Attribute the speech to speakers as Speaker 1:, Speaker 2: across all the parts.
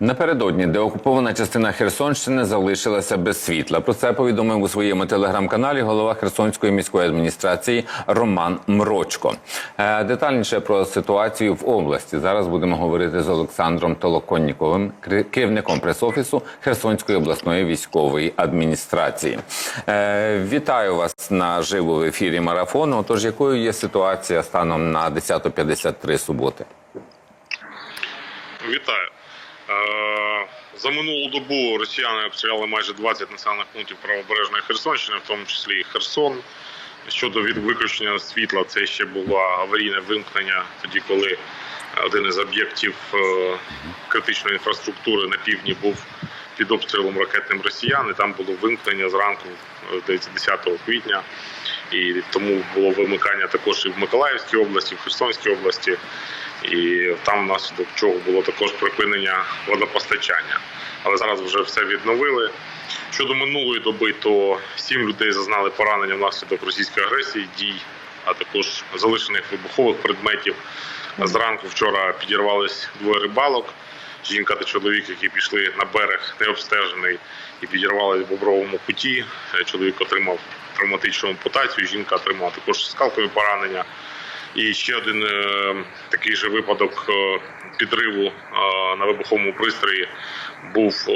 Speaker 1: Напередодні деокупована частина Херсонщини залишилася без світла. Про це повідомив у своєму телеграм-каналі голова Херсонської міської адміністрації Роман Мрочко. Е, Детальніше про ситуацію в області зараз будемо говорити з Олександром Толоконніковим, кер- керівником прес-офісу Херсонської обласної військової адміністрації. Е, Вітаю вас на живу в ефірі марафону. Тож якою є ситуація станом на 10.53 суботи?
Speaker 2: Вітаю. Е, За минулу добу росіяни обстріляли майже 20 населених пунктів правобережної Херсонщини, в тому числі і Херсон. Щодо від виключення світла, це ще було аварійне вимкнення, тоді коли один із об'єктів е, критичної інфраструктури на півдні був під обстрілом ракетним росіян. І там було вимкнення зранку е, 10 квітня. І тому було вимикання також і в Миколаївській області, і в Херсонській області. І там внаслідок чого було також припинення водопостачання. Але зараз вже все відновили. Щодо минулої доби, то сім людей зазнали поранення внаслідок російської агресії, дій, а також залишених вибухових предметів. Зранку вчора підірвались двоє рибалок. Жінка та чоловік, які пішли на берег необстежений і підірвались в бобровому куті. Чоловік отримав травматичну ампутацію, жінка отримала також скалкові поранення. І ще один е, такий же випадок е, підриву е, на вибуховому пристрої був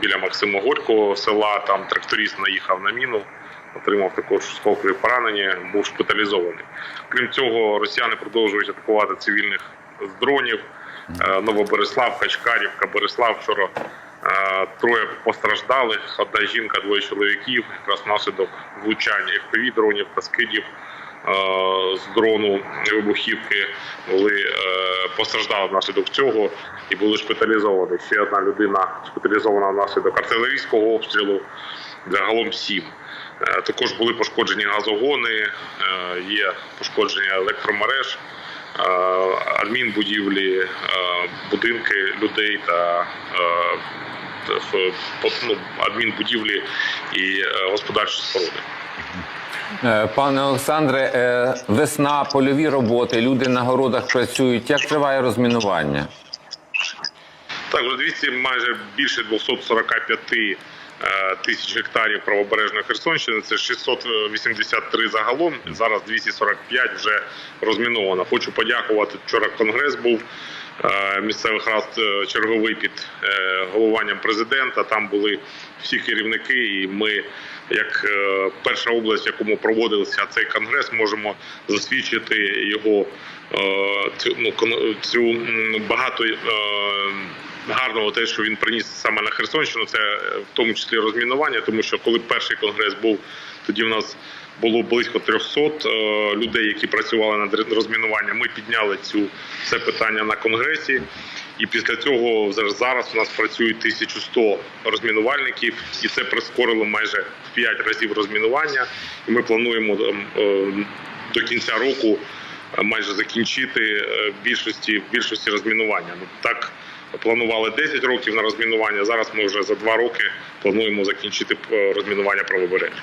Speaker 2: біля Максима Горького села. Там тракторист наїхав на міну, отримав також сколкові поранення, був шпиталізований. Крім цього, росіяни продовжують атакувати цивільних з дронів. Новобереслав, Качкарівка, Береслав. Вчора троє постраждалих. Одна жінка, двоє чоловіків. Якраз внаслідок влучань FPV дронів та скидів з дрону вибухівки були е, постраждали внаслідок цього і були шпиталізовані. Ще одна людина шпиталізована внаслідок артилерійського обстрілу. Загалом сім. Е, Також були пошкоджені газогони, е, є пошкодження електромереж, е, адмінбудівлі, е, будинки людей та е, ну, адмінбудівлі і е, господарчі споруди.
Speaker 1: Е, Пане Олександре, е, весна, польові роботи, люди на городах працюють. Як триває розмінування?
Speaker 2: Так, вже 200, майже більше 245 е, тисяч гектарів правобережної Херсонщини. Це 683 загалом. Зараз 245 вже розміновано. Хочу подякувати. Вчора конгрес був місцевих рад черговий під головуванням президента. Там були всі керівники, і ми. Як е, перша область, в якому проводився цей конгрес, можемо засвідчити його е, цю ну цю багато е, гарного те, що він приніс саме на Херсонщину, це е, в тому числі розмінування, тому що коли перший конгрес був, тоді в нас було близько 300 е, людей, які працювали над розмінуванням. Ми підняли цю це питання на конгресі. І після цього зараз- у нас працює 1100 розмінувальників, і це прискорило майже в 5 разів розмінування. І ми плануємо е, до кінця року майже закінчити більшості більшості розмінування. Ну так планували 10 років на розмінування. Зараз ми вже за 2 роки плануємо закінчити е, розмінування правобережжя.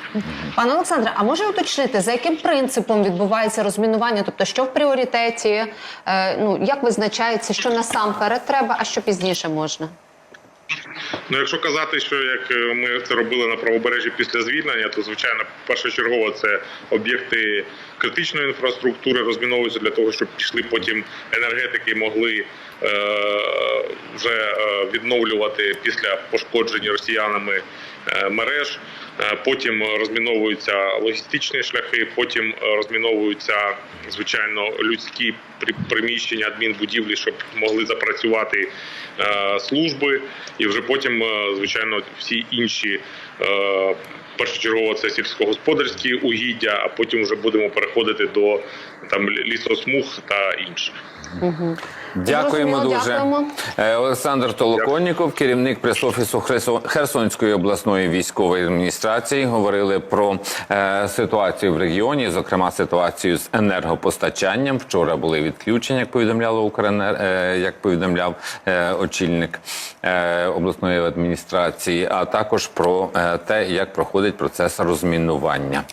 Speaker 3: Пане Олександре, а може уточнити, за яким принципом відбувається розмінування? Тобто, що в пріоритеті? Е, ну як визначається, що насамперед треба, а що пізніше можна?
Speaker 2: Ну, якщо казати, що як е, ми це робили на правобережжі після звільнення, то звичайно першочергово це об'єкти критичної інфраструктури розміновуються для того, щоб пішли потім енергетики могли е, вже е, відновлювати після пошкоджень росіянами е, мереж. Е, Потім розміновуються логістичні шляхи, потім е, розміновуються звичайно людські при- приміщення адмінбудівлі, щоб могли запрацювати е, служби, і вже потім, е, звичайно, всі інші. Першочергово це сільськогосподарські угіддя, а потім вже будемо переходити до там лісосмуг та інших.
Speaker 1: Дякуємо
Speaker 3: Зрозуміло,
Speaker 1: дуже.
Speaker 3: дякуємо.
Speaker 1: Е, Олександр Толоконніков, керівник прес-офісу Херсонської обласної військової адміністрації, говорили про е, ситуацію в регіоні, зокрема ситуацію з енергопостачанням. Вчора були відключення, як повідомляло Укренер, е, як повідомляв е, очільник е, обласної адміністрації, а також про е, те, як проходить процес розмінування.